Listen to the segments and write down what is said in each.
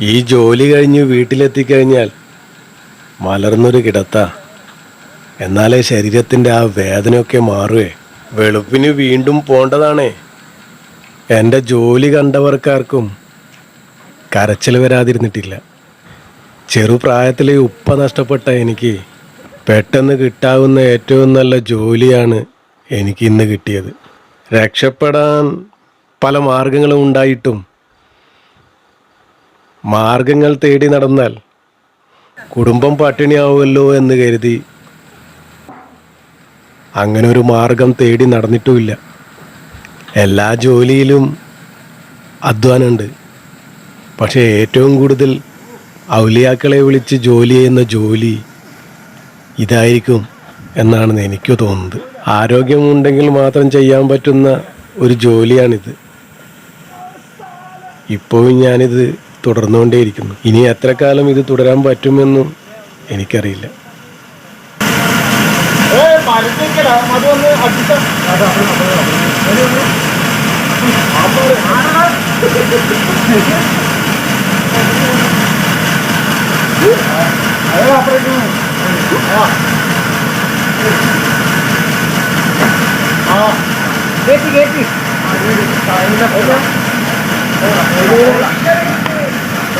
ഈ ജോലി കഴിഞ്ഞ് വീട്ടിലെത്തിക്കഴിഞ്ഞാൽ മലർന്നൊരു കിടത്ത. എന്നാലേ ശരീരത്തിന്റെ ആ വേദനയൊക്കെ മാറുവേ. വെളുപ്പിന് വീണ്ടും പോണ്ടതാണേ. എന്റെ ജോലി കണ്ടവർക്കാർക്കും കരച്ചിൽ വരാതിരുന്നിട്ടില്ല. ചെറുപ്രായത്തിലെ ഉപ്പ നഷ്ടപ്പെട്ട എനിക്ക് പെട്ടെന്ന് കിട്ടാവുന്ന ഏറ്റവും നല്ല ജോലിയാണ് എനിക്ക് ഇന്ന് കിട്ടിയത്. രക്ഷപ്പെടാൻ പല മാർഗങ്ങളും ഉണ്ടായിട്ടും മാർഗങ്ങൾ തേടി നടന്നാൽ കുടുംബം പട്ടിണിയാവുമല്ലോ എന്ന് കരുതി അങ്ങനെ ഒരു മാർഗം തേടി നടന്നിട്ടുമില്ല. എല്ലാ ജോലിയിലും അധ്വാനമുണ്ട്. പക്ഷേ ഏറ്റവും കൂടുതൽ ഔലിയാക്കളെ വിളിച്ച് ജോലി ചെയ്യുന്ന ജോലി ഇതായിരിക്കും എന്നാണ് എനിക്ക് തോന്നുന്നത്. ആരോഗ്യമുണ്ടെങ്കിൽ മാത്രം ചെയ്യാൻ പറ്റുന്ന ഒരു ജോലിയാണിത്. ഇപ്പോഴും ഞാനിത് തുടർന്നുകൊണ്ടേയിരിക്കുന്നു ഇനി എത്ര കാലം ഇത് തുടരാൻ പറ്റുമെന്നും എനിക്കറിയില്ല കേട്ടി കേട്ടി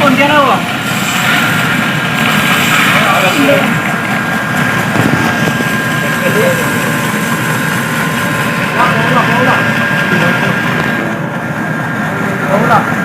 കൊണ്ടിയാനാവോ Hold up.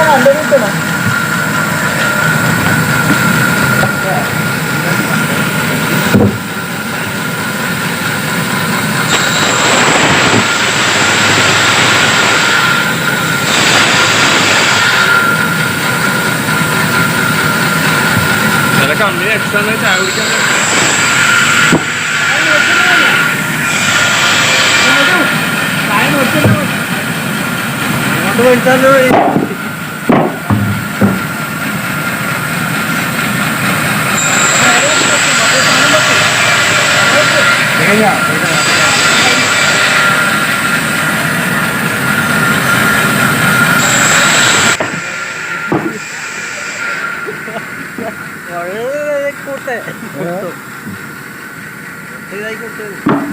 ഇതാ പൊന്തിയാനാവോ ചില കമ്പനി എക്സ്ട്രാ ചായ കുടിക്കാൻ അങ്ങോട്ട് മേടിച്ചാലോ Kaya, kaya. Puti. Puti. Puti. Puti. Puti.